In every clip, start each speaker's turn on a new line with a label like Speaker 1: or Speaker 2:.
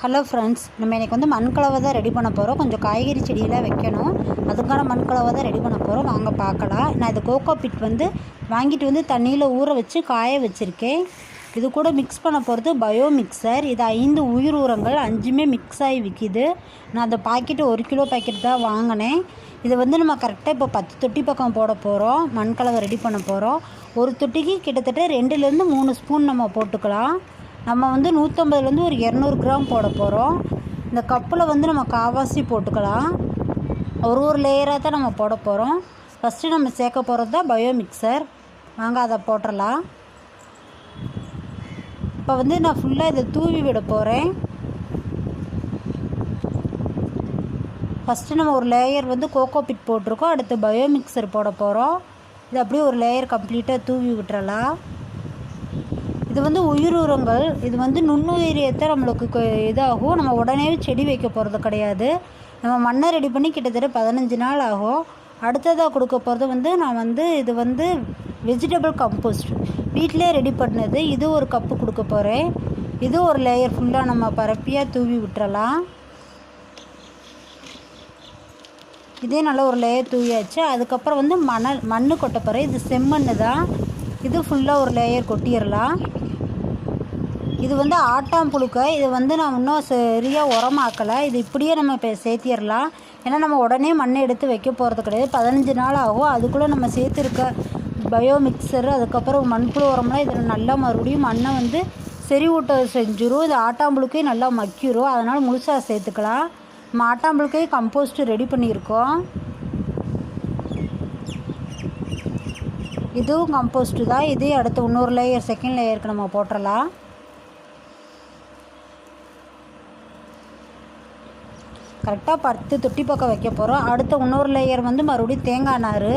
Speaker 1: Hello friends நம்ம இன்றைக்கி வந்து மண்கலவை தான் ரெடி பண்ண போகிறோம் கொஞ்சம் காய்கறி செடியெல்லாம் வைக்கணும். அதுக்கான மண்கலவை தான் ரெடி பண்ண போகிறோம் வாங்க பார்க்கலாம். நான் இது கோகோ பிட் வந்து வாங்கிட்டு வந்து தண்ணியில் ஊற வச்சு காய வச்சுருக்கேன். இது கூட மிக்ஸ் பண்ண போகிறது பயோ மிக்சர் இது ஐந்து உயிர் உரங்கள் அஞ்சுமே மிக்ஸ் ஆகி விற்கிது நான் அந்த பாக்கெட்டு ஒரு கிலோ பாக்கெட் தான் வாங்கினேன். இது வந்து நம்ம கரெக்டாக இப்போ பத்து தொட்டி பக்கம் போட போகிறோம் மண்கலவை ரெடி பண்ண போகிறோம் ஒரு தொட்டிக்கு கிட்டத்தட்ட ரெண்டுலேருந்து மூணு ஸ்பூன் நம்ம போட்டுக்கலாம். நம்ம வந்து நூற்றம்பதுலேருந்து ஒரு இரநூறு கிராம் போட போகிறோம். இந்த கப்பில் வந்து நம்ம காவாசி போட்டுக்கலாம். ஒரு ஒரு லேயராக தான் நம்ம போட போகிறோம். ஃபஸ்ட்டு நம்ம சேர்க்க போகிறது தான் பயோ மிக்சர் வாங்க அதை போட்டுடலாம். இப்போ வந்து நான் ஃபுல்லாக இதை தூவி விட போகிறேன். ஃபஸ்ட்டு நம்ம ஒரு லேயர் வந்து கோகோ பிட் போட்டிருக்கோம். அடுத்து பயோ மிக்சர் போட போகிறோம். இது அப்படியே ஒரு லேயர் கம்ப்ளீட்டாக தூவி விட்டுறலாம். இது வந்து உயிர் உரங்கள் இது வந்து நுண்ணுயிரியத்தை நம்மளுக்கு இதாகும். நம்ம உடனே செடி வைக்க போகிறது கிடையாது. நம்ம மண்ணை ரெடி பண்ணி கிட்டத்தட்ட பதினஞ்சு நாள் ஆகும். அடுத்ததாக கொடுக்க போகிறது வந்து நான் வந்து இது வந்து வெஜிடபிள் கம்போஸ்ட் வீட்டிலே ரெடி பண்ணது. இது ஒரு கப்பு கொடுக்க போகிறேன் இது ஒரு லேயர் ஃபுல்லாக நம்ம பரப்பியாக தூவி விட்டுறலாம். இதே நல்லா ஒரு லேயர் தூவியாச்சு. அதுக்கப்புறம் வந்து மணல் மண் கொட்ட போகிறேன் இது செம்மண் தான் இது ஃபுல்லாக ஒரு லேயர் கொட்டிடலாம். இது வந்து ஆட்டாம் புழுக்க. இது வந்து நான் இன்னும் சரியாக உரமாக்கலை. இது இப்படியே நம்ம இப்போ சேர்த்திடலாம். ஏன்னா நம்ம உடனே மண்ணை எடுத்து வைக்க போகிறது கிடையாது. பதினஞ்சு நாள் ஆகும். அதுக்குள்ளே நம்ம சேர்த்துருக்க பயோ மிக்சரு அதுக்கப்புறம் மண்புழு உரம்லாம் இதில் நல்லா மறுபடியும் மண்ணை வந்து செறிவூட்ட செஞ்சிரும். இது ஆட்டாம்புழுக்கையும் நல்லா மக்கிரும். அதனால் முழுசாக சேர்த்துக்கலாம். நம்ம ஆட்டாம்புழுக்கையும் கம்போஸ்ட் ரெடி பண்ணியிருக்கோம். இதுவும் கம்போஸ்ட்டு தான். இதே அடுத்து இன்னொரு லேயர் செகண்ட் லேயருக்கு நம்ம போட்டுடலாம். கரெக்டாக பத்து தொட்டி பக்கம் வைக்க போகிறோம் அடுத்த இன்னொரு லேயர் வந்து மறுபடியும் தேங்காய் நார்.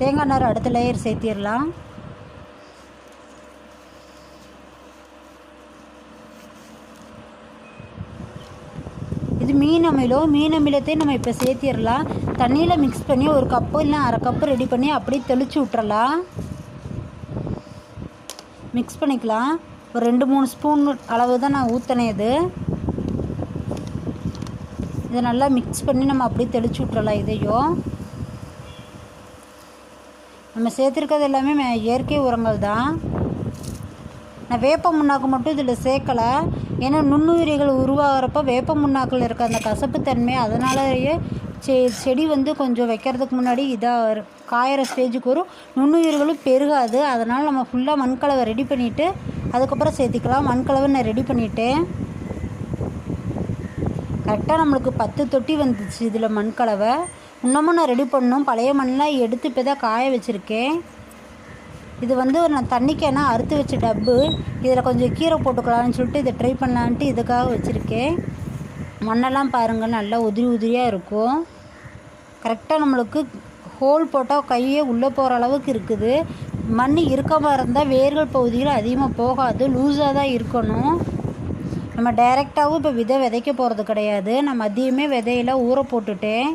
Speaker 1: தேங்காய் நார் அடுத்த லேயர் சேர்த்திடலாம். இது மீன் அமிலம். மீன் அமிலத்தையும் நம்ம இப்போ சேர்த்திடலாம். தண்ணியில் மிக்ஸ் பண்ணி ஒரு கப்பு இல்லை அரை கப்பு ரெடி பண்ணி அப்படியே தெளித்து விட்டுறலாம். மிக்ஸ் பண்ணிக்கலாம். ஒரு ரெண்டு மூணு ஸ்பூன் அளவு தான் நான் ஊற்றினேன் இது. இதை நல்லா மிக்ஸ் பண்ணி நம்ம அப்படியே தெளிச்சு விட்றலாம் இதையும். நம்ம சேர்த்துருக்கிறது எல்லாமே இயற்கை உரங்கள் தான். நான் வேப்ப முன்னாக்கு மட்டும் இதில் சேர்க்கலை. ஏன்னா நுண்ணுயிரிகள் உருவாகிறப்ப வேப்ப முன்னாக்கில் இருக்க அந்த கசப்புத்தன்மை அதனாலேயே செ செடி வந்து கொஞ்சம் வைக்கிறதுக்கு முன்னாடி இதாக காயிற ஸ்டேஜுக்கு வரும். நுண்ணுயிர்களும் பெருகாது. அதனால் நம்ம ஃபுல்லாக மண்கலவை ரெடி பண்ணிவிட்டு அதுக்கப்புறம் சேர்த்திக்கலாம். மண்கலவை நான் ரெடி பண்ணிவிட்டேன் கரெக்டாக நம்மளுக்கு பத்து தொட்டி வந்துச்சு இதில் மண் கலவை இன்னமும் நான் ரெடி பண்ணணும். பழைய மண்ணெலாம் எடுத்து இப்போ தான் காய வச்சுருக்கேன். இது வந்து நான் தண்ணிக்கேனா அறுத்து வச்ச டப்பு. இதில் கொஞ்சம் கீரை போட்டுக்கலாம்னு சொல்லிட்டு இதை ட்ரை பண்ணலான்ட்டு இதுக்காக வச்சுருக்கேன். மண்ணெல்லாம் பாருங்கள் நல்லா உதிரி உதிரியாக இருக்கும். கரெக்டாக நம்மளுக்கு ஹோல் போட்டால் கையே உள்ளே போகிற அளவுக்கு இருக்குது. மண் இறுக்கமாக இருந்தால் வேர்கள் பகுதியில் அதிகமாக போகாது. லூஸாக தான் இருக்கணும். நம்ம டைரெக்டாகவும் இப்போ விதை விதைக்க போகிறது கிடையாது. நான் மதியமே விதையில ஊற போட்டுட்டேன்.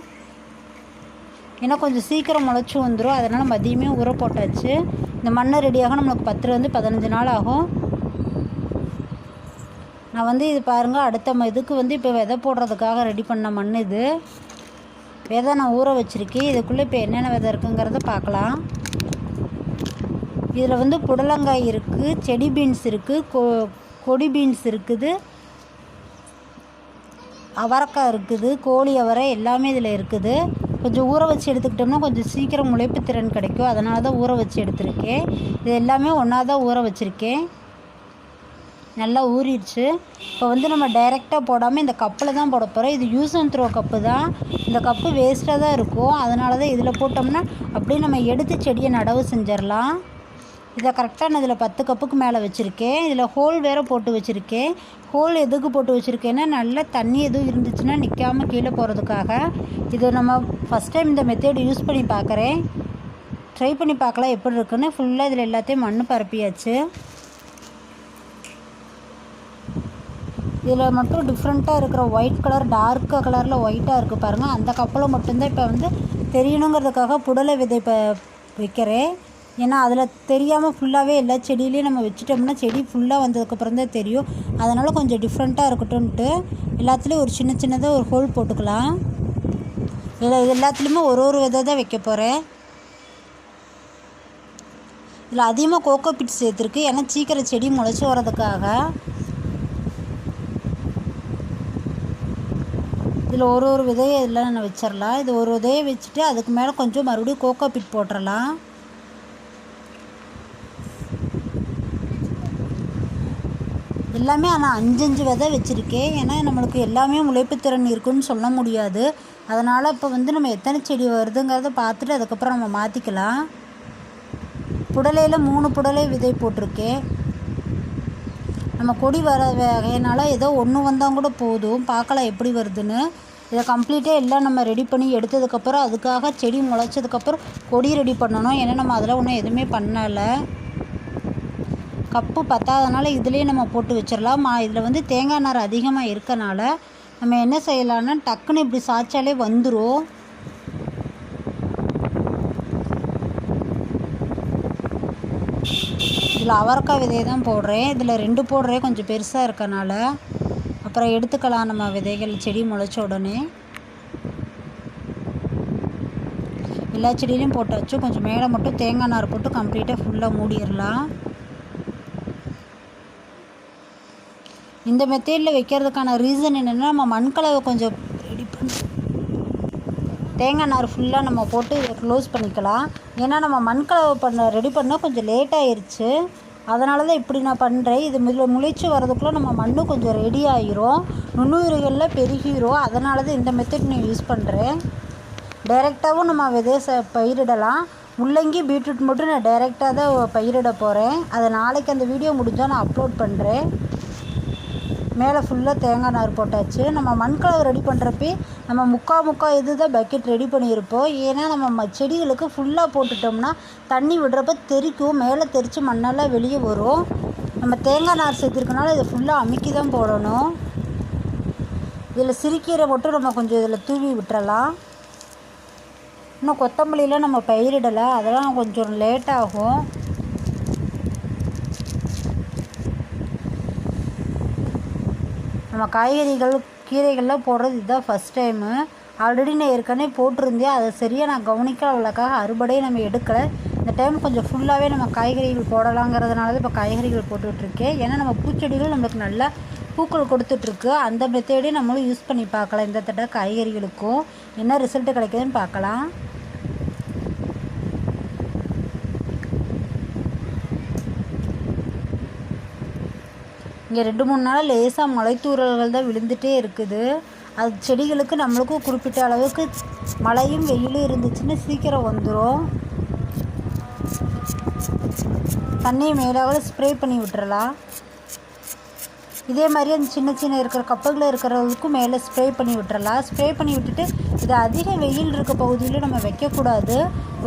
Speaker 1: ஏன்னா கொஞ்சம் சீக்கிரம் முளைச்சி வந்துடும் அதனால் மதியமே ஊற போட்டாச்சு. இந்த மண்ணை ரெடியாக நம்மளுக்கு பத்துலேருந்து பதினஞ்சு நாள் ஆகும். நான் வந்து இது பாருங்கள் அடுத்த ம- இதுக்கு வந்து இப்போ விதை போடுறதுக்காக ரெடி பண்ண மண் இது. விதை நான் ஊற வச்சுருக்கேன். இதுக்குள்ளே இப்போ என்னென்ன விதை இருக்குங்கிறத பார்க்கலாம். இதில் வந்து புடலங்காய் இருக்குது செடி பீன்ஸ் இருக்குது கொ கொடி பீன்ஸ் இருக்குது அவரைக்காய் இருக்குது கோழி அவரை எல்லாமே இதில் இருக்குது. கொஞ்சம் ஊற வச்சு எடுத்துக்கிட்டோம்னா கொஞ்சம் சீக்கிரம் முளைப்பு திறன் கிடைக்கும். அதனால தான் ஊற வச்சு எடுத்திருக்கேன். இது எல்லாமே ஒன்றா தான் ஊற வச்சுருக்கேன். நல்லா ஊறிடுச்சு. இப்போ வந்து நம்ம டைரெக்டாக போடாமல் இந்த கப்பில் தான் போட போகிறோம் இது யூஸ் அண்ட் த்ரோ கப்பு தான். இந்த கப்பு வேஸ்ட்டாக தான் இருக்கும். அதனால தான் இதில் போட்டோம்னா அப்படியே நம்ம எடுத்து செடியை நடவு செஞ்சிடலாம். இதை கரெக்டாக நான் இதில் பத்து கப்புக்கு மேலே வச்சுருக்கேன். இதில் ஹோல் வேறு போட்டு வச்சுருக்கேன். ஹோல் எதுக்கு போட்டு வச்சுருக்கேன்னா நல்லா தண்ணி எதுவும் இருந்துச்சுன்னா நிற்காம கீழே போகிறதுக்காக இது நம்ம ஃபஸ்ட் டைம் இந்த மெத்தேட் யூஸ் பண்ணி பார்க்குறேன். ட்ரை பண்ணி பார்க்கலாம் எப்படி இருக்குன்னு. ஃபுல்லாக இதில் எல்லாத்தையும் மண் பரப்பியாச்சு. இதில் மட்டும் டிஃப்ரெண்ட்டாக இருக்கிற ஒயிட் கலர் டார்க் கலரில் ஒயிட்டாக இருக்குது பாருங்கள் அந்த கப்பில் மட்டும்தான் இப்போ வந்து தெரியணுங்கிறதுக்காக புடலை விதை இப்போ வைக்கிறேன். ஏன்னா அதில் தெரியாமல் ஃபுல்லாகவே எல்லா செடியிலையும் நம்ம வச்சுட்டோம்னா செடி ஃபுல்லாக வந்ததுக்கப்புறம் தான் தெரியும். அதனால் கொஞ்சம் டிஃப்ரெண்ட்டாக இருக்கட்டும்ன்ட்டு எல்லாத்துலேயும் ஒரு சின்ன சின்னதாக ஒரு ஹோல் போட்டுக்கலாம். இதில் இது எல்லாத்துலேயுமே ஒரு ஒரு விதை தான் வைக்க போகிறேன் இதில் அதிகமாக கோகோ பிட் சேர்த்துருக்கு. ஏன்னா சீக்கிரம் செடி முளைச்சி வர்றதுக்காக. இதில் ஒரு ஒரு விதையை இதெல்லாம் நான் வச்சிடலாம் இது ஒரு விதையை வச்சுட்டு அதுக்கு மேலே கொஞ்சம் மறுபடியும் கோகோ பிட் போட்டுடலாம் எல்லாமே ஆனால் அஞ்சஞ்சு விதை வச்சுருக்கேன். ஏன்னா நம்மளுக்கு எல்லாமே முளைப்புத்திறன் இருக்குன்னு சொல்ல முடியாது. அதனால் இப்போ வந்து நம்ம எத்தனை செடி வருதுங்கிறத பார்த்துட்டு அதுக்கப்புறம் நம்ம மாற்றிக்கலாம் புடலையில் மூணு புடலை விதை போட்டிருக்கேன். நம்ம கொடி வர வகையினால் ஏதோ ஒன்று வந்தால் கூட போதும். பார்க்கலாம் எப்படி வருதுன்னு. இதை கம்ப்ளீட்டாக எல்லாம் நம்ம ரெடி பண்ணி எடுத்ததுக்கப்புறம் அதுக்காக செடி முளைச்சதுக்கப்புறம் கொடி ரெடி பண்ணணும். ஏன்னா நம்ம அதில் ஒன்றும் எதுவுமே பண்ணலை. கப்பு பத்தாதனால இதுலேயே நம்ம போட்டு வச்சிடலாம் மா இதில் வந்து தேங்காய் நார் அதிகமாக இருக்கனால நம்ம என்ன செய்யலாம்னா டக்குன்னு இப்படி சாய்ச்சாலே வந்துடும் இதில் அவரக்காய் விதையை தான் போடுறேன். இதில் ரெண்டு போடுறேன் கொஞ்சம் பெருசாக இருக்கனால. அப்புறம் எடுத்துக்கலாம் நம்ம விதைகள் செடி முளைச்ச உடனே. எல்லா செடியிலையும் போட்டாச்சும் கொஞ்சம் மேலே மட்டும் தேங்காய் நார் போட்டு கம்ப்ளீட்டாக ஃபுல்லாக மூடிடலாம். இந்த மெத்தேடில் வைக்கிறதுக்கான ரீசன் என்னென்னா நம்ம மண்கலவை கொஞ்சம் ரெடி பண்ணி தேங்காய் நார் ஃபுல்லாக நம்ம போட்டு இதை க்ளோஸ் பண்ணிக்கலாம். ஏன்னா நம்ம மண்கலவை பண்ண ரெடி பண்ணால் கொஞ்சம் லேட் ஆயிடுச்சு அதனால தான் இப்படி நான் பண்ணுறேன் இது முளை முளைச்சி வரதுக்குள்ளே நம்ம மண்ணு கொஞ்சம் ரெடி ஆகிரும் நுண்ணுயிர்களில் பெருகிரும். அதனால தான் இந்த மெத்தட் நான் யூஸ் பண்ணுறேன் டைரெக்டாகவும் நம்ம விதை ச பயிரிடலாம். முள்ளங்கி பீட்ரூட் மட்டும் நான் டைரெக்டாக தான் பயிரிட போகிறேன் அதை நாளைக்கு அந்த வீடியோ முடிஞ்சால் நான் அப்லோட் பண்ணுறேன் மேலே ஃபுல்லாக தேங்காய் நார் போட்டாச்சு. நம்ம மண்கலவை ரெடி பண்ணுறப்பே நம்ம முக்கா முக்கா இது தான் பக்கெட் ரெடி பண்ணியிருப்போம். ஏன்னா நம்ம ம செடிகளுக்கு ஃபுல்லாக போட்டுட்டோம்னா தண்ணி விடுறப்ப தெறிக்கும் மேலே தெறித்து மண்ணெல்லாம் வெளியே வரும். நம்ம தேங்காய் நார் சேர்த்துருக்கனால இதை ஃபுல்லாக அமுக்கி தான் போடணும். இதில் சிறுக்கீரை மட்டும் நம்ம கொஞ்சம் இதில் தூவி விட்டுறலாம். இன்னும் கொத்தமல்லியில் நம்ம பயிரிடலை. அதெல்லாம் கொஞ்சம் லேட் நம்ம காய்கறிகள் கீரைகள்லாம் போடுறது இதுதான் ஃபஸ்ட் டைமு ஆல்ரெடி நான் ஏற்கனவே போட்டிருந்தேன். அதை சரியாக நான் கவனிக்க அவ்வளோக்காக அறுபடையே நம்ம எடுக்கலை. இந்த டைம் கொஞ்சம் ஃபுல்லாகவே நம்ம காய்கறிகள் போடலாங்கிறதுனால தான் இப்போ காய்கறிகள் போட்டுட்ருக்கேன். ஏன்னா நம்ம பூச்செடிகள் நம்மளுக்கு நல்லா பூக்கள் கொடுத்துட்ருக்கு. அந்த மெத்தேடையும் நம்மளும் யூஸ் பண்ணி பார்க்கலாம். இந்த தடவை காய்கறிகளுக்கும் என்ன ரிசல்ட்டு கிடைக்குதுன்னு பார்க்கலாம். இங்கே ரெண்டு மூணு நாளாக லேசாக மலைத்தூரல்கள் தான் விழுந்துகிட்டே இருக்குது. அது செடிகளுக்கு நம்மளுக்கும் குறிப்பிட்ட அளவுக்கு மழையும் வெயிலும் இருந்துச்சுன்னா சீக்கிரம் வந்துடும் தண்ணியை மேலாக ஸ்ப்ரே பண்ணி விட்டுறலாம். இதே மாதிரி அந்த சின்ன சின்ன இருக்கிற கப்புகளில் இருக்கிறவங்களுக்கும் மேலே ஸ்ப்ரே பண்ணி விட்டுறலாம். ஸ்ப்ரே பண்ணி விட்டுட்டு இது அதிக வெயில் இருக்க பகுதியில் நம்ம வைக்கக்கூடாது.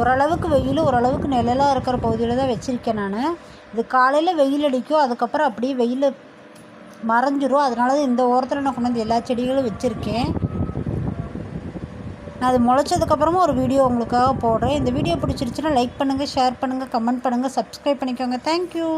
Speaker 1: ஓரளவுக்கு வெயில் ஓரளவுக்கு நிழலாக இருக்கிற பகுதியில் தான் வச்சுருக்கேன் நான். இது காலையில் வெயில் அடிக்கும் அதுக்கப்புறம் அப்படியே வெயில் மறைஞ்சிரும். அதனால தான் இந்த ஓரத்தில் நான் கொண்டு வந்து எல்லா செடிகளும் வச்சுருக்கேன். நான் அது முளைச்சதுக்கப்புறமா ஒரு வீடியோ உங்களுக்காக போடுறேன். இந்த வீடியோ பிடிச்சிருச்சுன்னா லைக் பண்ணுங்கள் ஷேர் பண்ணுங்கள் கமெண்ட் பண்ணுங்கள் சப்ஸ்கிரைப் பண்ணிக்கோங்க. Thank you